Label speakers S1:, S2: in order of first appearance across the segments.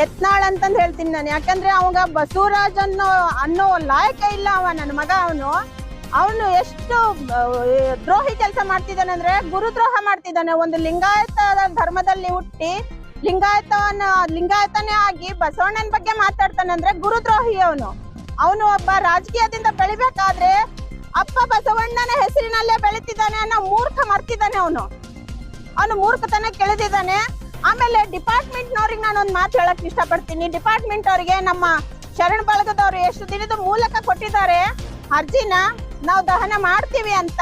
S1: ಯತ್ನಾಳ್ ಅಂತಂದ್ ಹೇಳ್ತೀನಿ ನಾನು. ಯಾಕಂದ್ರೆ ಅವಾಗ ಬಸವರಾಜ್ ಅನ್ನೋ ಅನ್ನೋ ಲಾಯಕ ಇಲ್ಲ ಅವ ನನ್ನ ಮಗ ಅವನು. ಅವನು ಎಷ್ಟು ದ್ರೋಹಿ ಕೆಲಸ ಮಾಡ್ತಿದ್ದಾನೆ ಅಂದ್ರೆ ಗುರುದ್ರೋಹ ಮಾಡ್ತಿದ್ದಾನೆ. ಒಂದು ಲಿಂಗಾಯತ ಧರ್ಮದಲ್ಲಿ ಹುಟ್ಟಿ ಲಿಂಗಾಯತವನ್ನ, ಲಿಂಗಾಯತನೇ ಆಗಿ ಬಸವಣ್ಣನ ಬಗ್ಗೆ ಮಾತಾಡ್ತಾನೆ ಅಂದ್ರೆ ಗುರುದ್ರೋಹಿ ಅವನು. ಅವನು ಒಬ್ಬ ರಾಜಕೀಯದಿಂದ ಬೆಳಿಬೇಕಾದ್ರೆ ಅಪ್ಪ ಬಸವಣ್ಣನ ಹೆಸರಿನಲ್ಲೇ ಬೆಳಿತಿದ್ದಾನೆ ಅನ್ನೋ ಮೂರ್ಖ ಮರ್ತಿದ್ದಾನೆ ಅವನು. ಅವನು ಮೂರ್ಖತನ ಕೆಳೆದಿದ್ದಾನೆ. ಆಮೇಲೆ ಡಿಪಾರ್ಟ್ಮೆಂಟ್ ನವ್ರಿಗೆ ನಾನು ಒಂದು ಮಾತು ಹೇಳಕ್ ಇಷ್ಟಪಡ್ತೀನಿ. ಡಿಪಾರ್ಟ್ಮೆಂಟ್ ಅವರಿಗೆ ನಮ್ಮ ಶರಣ ಬಳಗದವರು ಎಷ್ಟು ದಿನದ ಮೂಲಕ ಕೊಟ್ಟಿದ್ದಾರೆ ಅರ್ಜಿನ ನಾವು ದಹನ ಮಾಡ್ತೀವಿ ಅಂತ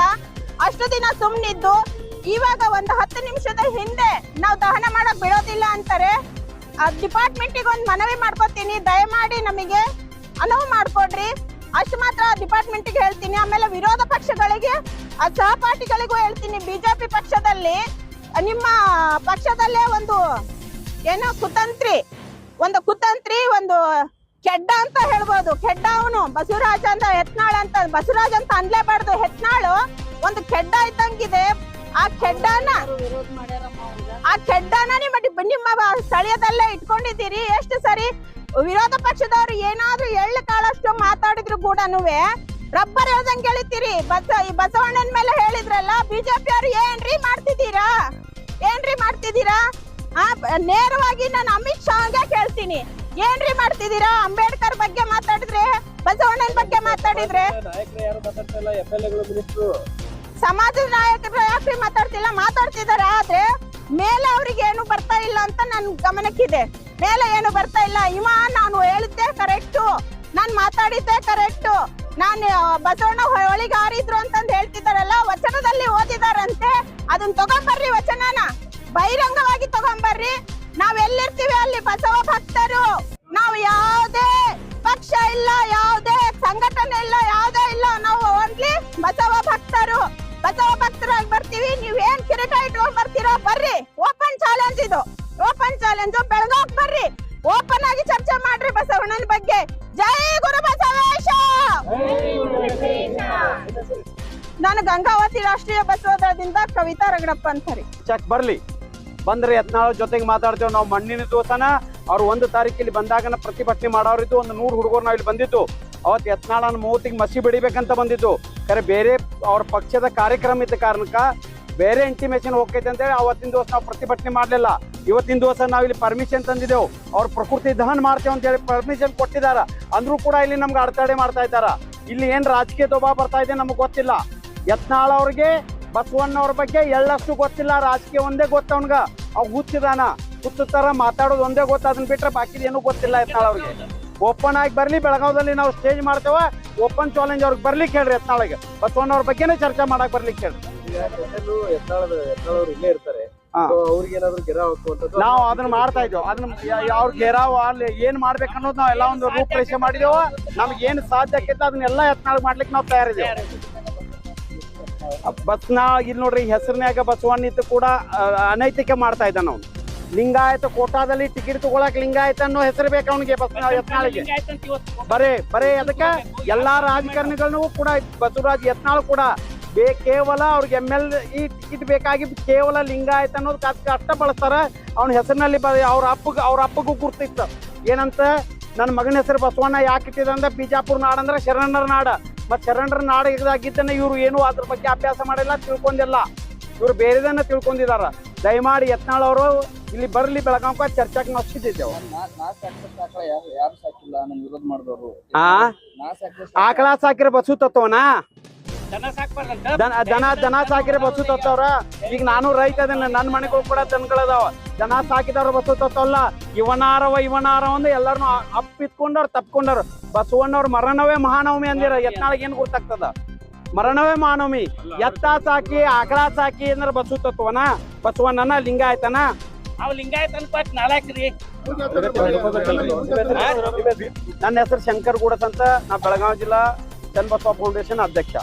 S1: ಅಷ್ಟು ದಿನ ಸುಮ್ನಿದ್ದು, ಇವಾಗ ಒಂದು ಹತ್ತು ನಿಮಿಷದ ಹಿಂದೆ ನಾವು ದಹನ ಮಾಡಕ್ ಬಿಡೋದಿಲ್ಲ ಅಂತಾರೆ. ಡಿಪಾರ್ಟ್ಮೆಂಟಿಗೆ ಒಂದು ಮನವಿ ಮಾಡ್ಕೊತೀನಿ. ದಯಮಾಡಿ ನಮಗೆ ಅನುವು ಮಾಡಿಕೊಡ್ರಿ. ಅಷ್ಟು ಮಾತ್ರ ಡಿಪಾರ್ಟ್ಮೆಂಟಿಗೆ ಹೇಳ್ತೀನಿ. ಆಮೇಲೆ ವಿರೋಧ ಪಕ್ಷಗಳಿಗೆ, ಆ ಸಹಪಾಠಿಗಳಿಗೂ ಹೇಳ್ತೀನಿ. ಬಿಜೆಪಿ ಪಕ್ಷದಲ್ಲಿ ನಿಮ್ಮ ಪಕ್ಷದಲ್ಲೇ ಒಂದು ಏನೋ ಕುತಂತ್ರಿ, ಒಂದು ಕುತಂತ್ರಿ, ಒಂದು ಕೆಡ್ಡ ಅಂತ ಹೇಳ್ಬೋದು. ಕೆಡ್ಡ ಅವನು, ಬಸವರಾಜ್ ಅಂತ ಹೆತ್ನಾಳ್ ಅಂತ, ಬಸವರಾಜ್ ಅಂತ ಅನ್ಲೇಬಾರ್ದು. ಹೆತ್ನಾಳು ಒಂದು ಕೆಡ್ಡ ಇದ್ದಂಗಿದೆ. ಆ ಕೆಡ್ಡನ ಆ ಕೆಡ್ಡನ ನಿಮ್ಮ ನಿಮ್ಮ ಸ್ಥಳೀಯದಲ್ಲೇ ಇಟ್ಕೊಂಡಿದ್ದೀರಿ. ಎಷ್ಟು ಸರಿ ವಿರೋಧ ಪಕ್ಷದವರು ಏನಾದ್ರೂ ಎಳ್ಳು ಕಾಳಷ್ಟು ಮಾತಾಡಿದ್ರು ಕೂಡ ರಬ್ಬರ್ ಹೇಳ್ದಂಗೆ ಹೇಳಿತೀರಿ ಬಸ ಈ ಬಸವಣ್ಣನ ಮೇಲೆ ಹೇಳಿದ್ರಲ್ಲ ಬಿಜೆಪಿ ಅವ್ರು ಏನ್ರಿ ಮಾಡ್ತಿದ್ದೀರಾ? ನೇರವಾಗಿ ನಾನು ಅಮಿತ್ ಶಾಗೆ ಕೇಳ್ತೀನಿ. ಏನ್ರಿ ಮಾಡ್ತಿದ್ದೀರಾ? ಅಂಬೇಡ್ಕರ್ ಬಗ್ಗೆ ಮಾತಾಡಿದ್ರೆ, ಬಸವಣ್ಣನ ಬಗ್ಗೆ ಮಾತಾಡಿದ್ರೆ? ಸಮಾಜದ ನಾಯಕರು ಯಾಕ್ರಿ ಮಾತಾಡ್ತಿಲ್ಲ? ಮಾತಾಡ್ತಿದಾರೆ? ಆದ್ರೆ ಮೇಲೆ ಅವ್ರಿಗೆ ಏನು ಬರ್ತಾ ಇಲ್ಲ ಅಂತ ನನ್ ಗಮನಕ್ಕಿದೆ. ಮೇಲೆ ಏನು ಬರ್ತಾ ಇಲ್ಲ. ಇವ ನಾನು ಹೇಳಿದ್ದೆ ಕರೆಕ್ಟು. ನಾನು ಮಾತಾಡಿದ್ದೆ ಕರೆಕ್ಟು. ನಾನು ಬಸವಣ್ಣ ಹೊಳಿಗಾರಿದ್ರು ಅಂತಂದು ಹೇಳ್ತಿದಾರಲ್ಲ ವಚನದಲ್ಲಿ ಓದಿದಾರಂತೆ. ಅದನ್ನ ತಗೊಂಡ್ಬರ್ರಿ ವಚನನ. ಬಹಿರಂಗವಾಗಿ ತಗೊಂಬರ್ರಿ. ನಾವ್ ಎಲ್ಲಿರ್ತೀವಿ ಅಲ್ಲಿ ಬಸವ ಭಕ್ತರು. ನಾವು ಯಾವುದೇ ಪಕ್ಷ ಇಲ್ಲ, ಯಾವುದೇ ಸಂಘಟನೆ ಇಲ್ಲ, ಯಾವುದೇ ಇಲ್ಲ. ನಾವು ಓನ್ಲಿ ಬಸವ ಭಕ್ತರು. ಬಸವ ಭಕ್ತರಾಗಿ ಬರ್ತೀವಿ. ನೀವ್ ಏನ್ ಕಿರೀಟ ಇಟ್ಕೊಂಡ್ ಬರ್ತೀರೋ? ಬರ್ರಿ. ಓಪನ್ ಚಾಲೆಂಜ್ ಇದು. ಓಪನ್ ಚಾಲೆಂಜ್ ಬೆಳಗಾವ್ ಬರ್ರಿ. ಓಪನ್ ಆಗಿ ಚರ್ಚೆ ಮಾಡ್ರಿ ಬಸವಣ್ಣನ ಬಗ್ಗೆ. ಜೈ ಗುರು ಬಸವೇಶ! ನಾನು ಗಂಗಾವತಿ ರಾಷ್ಟ್ರೀಯ ಬಸವದಿಂದ ಕವಿತಾ ರಗಡಪ್ಪ ಅಂತಾರೆ
S2: ಚೆಕ್ ಬರ್ಲಿ. ಬಂದ್ರೆ ಯತ್ನಾಳ ಜೊತೆಗೆ ಮಾತಾಡ್ತೇವೆ, ನಾವು ಮಣ್ಣಿನ ದೋಸನ ಅವ್ರು ಒಂದು ತಾರೀಕಿಲ್ಲಿ ಬಂದಾಗನ ಪ್ರತಿಭಟನೆ ಮಾಡೋರಿದ್ದು ಒಂದು ನೂರು ಹುಡುಗರು ನಾವು ಇಲ್ಲಿ ಬಂದಿತ್ತು ಅವತ್ತು ಯತ್ನಾಳನ ಮೂವತ್ತಿಗೆ ಮಸಿ ಬಿಡಿಬೇಕಂತ ಬಂದಿತ್ತು ಖರೆ ಬೇರೆ ಅವ್ರ ಪಕ್ಷದ ಕಾರ್ಯಕ್ರಮ ಇದ್ದ ಕಾರಣಕ್ಕ ಬೇರೆ ಇಂಟಿಮೇಷನ್ ಹೋಗ್ತೈತೆ ಅಂತೇಳಿ ಅವತ್ತಿನ ದಿವಸ ನಾವು ಪ್ರತಿಭಟನೆ ಮಾಡಲಿಲ್ಲ. ಇವತ್ತಿನ ದಿವಸ ನಾವು ಇಲ್ಲಿ ಪರ್ಮಿಷನ್ ತಂದಿದ್ದೆವು ಅವ್ರ ಪ್ರಕೃತಿ ದಹನ ಮಾಡ್ತೇವೆ ಅಂತ ಹೇಳಿ ಪರ್ಮಿಷನ್ ಕೊಟ್ಟಿದ್ದಾರೆ ಅಂದ್ರೂ ಕೂಡ ಇಲ್ಲಿ ನಮ್ಗೆ ಅಡತಡೆ ಮಾಡ್ತಾ ಇದ್ದಾರ. ಇಲ್ಲಿ ಏನು ರಾಜಕೀಯ ದೊಬಾ ಬರ್ತಾ ಇದೆ ನಮಗೆ ಗೊತ್ತಿಲ್ಲ. ಯತ್ನಾಳ ಅವ್ರಿಗೆ ಬಸವಣ್ಣವ್ರ ಬಗ್ಗೆ ಎಳ್ಳಷ್ಟು ಗೊತ್ತಿಲ್ಲ ರಾಜಕೀಯ ಒಂದೇ ಗೊತ್ತ ಅವನ್ಗ. ಅವ್ ಹುಚ್ಚಿದಾನ. ಹುಚ್ಚ ತರ ಮಾತಾಡೋದು ಒಂದೇ ಗೊತ್ತ ಅದನ್ನ ಬಿಟ್ರೆ ಬಾಕಿ ಏನು ಗೊತ್ತಿಲ್ಲ ಎತ್ನಾಳ ಅವ್ರಿಗೆ. ಓಪನ್ ಆಗಿ ಬರ್ಲಿ ಬೆಳಗಾವದಲ್ಲಿ ನಾವು ಸ್ಟೇಜ್ ಮಾಡ್ತೇವ ಓಪನ್ ಚಾಲೆಂಜ್ ಅವ್ರಿಗೆ ಬರ್ಲಿಕ್ಕೆ ಹೇಳ್ರಿ ಎತ್ನಾಳಿಗೆ ಬಸವಣ್ಣವ್ರ ಬಗ್ಗೆನೇ ಚರ್ಚೆ ಮಾಡಕ್ ಬರ್ಲಿಕ್ಕೆ ಹೇಳ್ರಿ
S3: ಇಲ್ಲೇ ಇರ್ತಾರೆ.
S2: ನಾವು ಅದನ್ನ ಮಾಡ್ತಾ ಇದ್ದೇವೆ. ಅದನ್ನ ಅವ್ರ ಗೆರಾವ್ ಅಲ್ಲಿ ಏನ್ ಮಾಡ್ಬೇಕು ಅನ್ನೋದು ನಾವ್ ಎಲ್ಲ ಒಂದು ರೂಪರೇಷೆ ಮಾಡಿದೇವ ನಮ್ಗೆ ಏನ್ ಸಾಧ್ಯ ಆಕೈತೆ ಅದನ್ನೆಲ್ಲ ಯತ್ನಾಳ್ ಮಾಡ್ಲಿಕ್ಕೆ ನಾವು ತಯಾರಿದ್ದೇವೆ. ಬಸ್ನ ಇಲ್ಲಿ ನೋಡ್ರಿ ಹೆಸರಿನಾಗ ಬಸವಣ್ಣ ಇತ್ತು ಕೂಡ ಅನೈತಿಕ ಮಾಡ್ತಾ ಇದ್ದಾನ ಅವ್ನು. ಲಿಂಗಾಯತ ಕೋಟಾದಲ್ಲಿ ಟಿಕೆಟ್ ತಗೊಳಕ್ ಲಿಂಗಾಯತ ಅನ್ನೋ ಹೆಸರು ಬೇಕು ಅವನಿಗೆ ಯತ್ನಾಳಿಗೆ. ಬರೇ ಬರೇ ಅದಕ್ಕೆ ಎಲ್ಲಾ ರಾಜಕಾರಣಿಗಳನ್ನೂ ಕೂಡ ಬಸವರಾಜ್ ಯತ್ನಾಳ್ ಕೂಡ ಬೇ ಕೇವಲ ಅವ್ರಿಗೆ ಎಂ ಎಲ್ ಈ ಟಿಕೆಟ್ ಬೇಕಾಗಿ ಕೇವಲ ಲಿಂಗಾಯತ ಅನ್ನೋದು ಕಷ್ಟ ಅಷ್ಟ ಬಳಸ್ತಾರ. ಅವನ ಹೆಸರಿನಲ್ಲಿ ಬ ಅವ್ರ ಅಪ್ಪಗ ಅವ್ರ ಅಪ್ಪಗೂ ಗುರ್ತಿತ್ತು. ಏನಂತ ನನ್ನ ಮಗನ ಹೆಸರು ಬಸವಣ್ಣ ಯಾಕೆ ಇಟ್ಟಿದೆ ಅಂದ್ರೆ ಬಿಜಾಪುರ ನಾಡ ಅಂದ್ರೆ ಶರಣರ ನಾಡ. ಮತ್ ಶರಣರ ನಾಡ ಇದಾಗಿದ್ದನ್ನ ಇವ್ರು ಏನು ಅದ್ರ ಬಗ್ಗೆ ಅಭ್ಯಾಸ ಮಾಡಿಲ್ಲ ತಿಳ್ಕೊಂಡಿಲ್ಲ. ಇವ್ರು ಬೇರೆದನ್ನ ತಿಳ್ಕೊಂಡಿದಾರ. ದಯಮಾಡಿ ಯತ್ನಾಳ್ ಅವರು ಇಲ್ಲಿ ಬರ್ಲಿ ಬೆಳಗಾಂಕ ಚರ್ಚಾಕ್ ನಾವು ಸಿದ್ದಿದ್ದೇವೆ ಆ? ಆಕಳ ಸಾಕಿರ ಬಸು ತತ್ವನಾ?
S4: ದನ
S2: ದನ ದನ ದನ ಸಾಕಿರ ಬಸ್ಸು ತತ್ತವ್ರ? ಈಗ ನಾನು ರೈತ ಅದನ್ನ ನನ್ನ ಮನೆಗೆ ಕೂಡ ದನಗಳದಾವ. ದನ ಸಾಕಿದವ್ರ ಬಸ್ಸು ತತ್ತವಲ್ಲ ಇವನಾರವ ಇವನಾರವ ಅಂದ್ರೆ ಎಲ್ಲಾರನು ಅಪ್ಪಿತ್ಕೊಂಡವ್ರು ತಪ್ಕೊಂಡವ್ರು. ಬಸವಣ್ಣವ್ರ ಮರಣವೇ ಮಹಾನವಮಿ ಅಂದಿರ ಎತ್ನಾಳಿಗೆ ಏನ್ ಗೊತ್ತಾಗ್ತದ ಮರಣವೇ ಮಹಾನವಮಿ. ಎತ್ತ ಸಾಕಿ ಆಕಳ ಸಾಕಿ ಅಂದ್ರೆ ಬಸ್ಸು ತತ್ವನ? ಬಸವಣ್ಣನ ಲಿಂಗಾಯತನ?
S4: ಅವ್ ಲಿಂಗ ಅನ್ಪಾಟ್ ನಾಲ್ಕ್ರಿ
S2: ನನ್ನ ಹೆಸರು ಶಂಕರ್ ಗೂಡಸ್ ಅಂತ ನಾ ಬೆಳಗಾವಿ ಜಿಲ್ಲಾ ಚನ್ನಬಸವ ಫೌಂಡೇಶನ್ ಅಧ್ಯಕ್ಷ